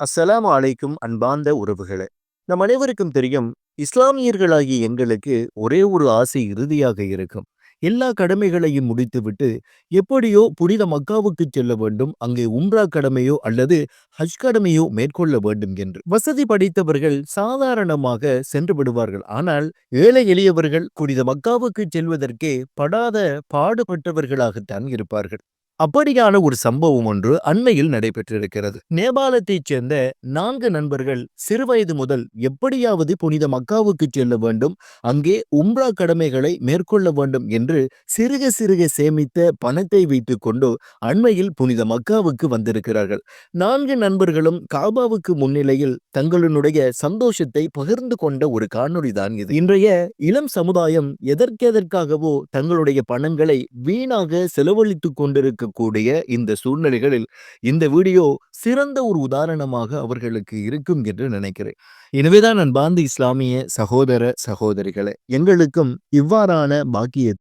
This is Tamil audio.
அஸ்ஸலாம் அலைக்கும் அன்பார்ந்த உறவுகளே நம் அனைவருக்கும் தெரியும் இஸ்லாமியர்களாகிய எங்களுக்கு ஒரே ஒரு ஆசை இறுதியாக இருக்கும். எல்லா கடமைகளையும் முடித்துவிட்டு எப்படியோ புனித மக்காவுக்கு செல்ல வேண்டும் அங்கே உம்ரா கடமையோ அல்லது ஹஜ் கடமையோ மேற்கொள்ள வேண்டும் என்று. வசதி படைத்தவர்கள் சாதாரணமாக சென்று விடுவார்கள். ஆனால் ஏழை எளியவர்கள் புனித மக்காவுக்கு செல்வதற்கே படாத பாடுபட்டவர்களாகத்தான் இருப்பார்கள். அப்படியான ஒரு சம்பவம் ஒன்று அண்மையில் நடைபெற்றிருக்கிறது. நேபாளத்தைச் சேர்ந்த நான்கு நண்பர்கள் சிறுவயது முதல் எப்படியாவது புனித மக்காவுக்கு செல்ல வேண்டும் அங்கே உம்ரா கடமைகளை மேற்கொள்ள வேண்டும் என்று சிறுக சிறுக சேமித்த பணத்தை வைத்துக் கொண்டு அண்மையில் புனித மக்காவுக்கு வந்திருக்கிறார்கள். நான்கு நண்பர்களும் காபாவுக்கு முன்னிலையில் தங்களுடைய சந்தோஷத்தை பகிர்ந்து கொண்ட ஒரு காணொளி தான் இது. இன்றைய இளம் சமுதாயம் எதற்கெதற்காகவோ தங்களுடைய பணங்களை வீணாக செலவழித்துக் கொண்டிருக்கக்கூடிய இந்த சூழ்நிலைகளில் இந்த வீடியோ சிறந்த ஒரு உதாரணமாக அவர்களுக்கு இருக்கும் என்று நினைக்கிறேன். எனவேதான் நான் பாந்தி இஸ்லாமிய சகோதர சகோதரிகளை எங்களுக்கும் இவ்வாறான பாக்கிய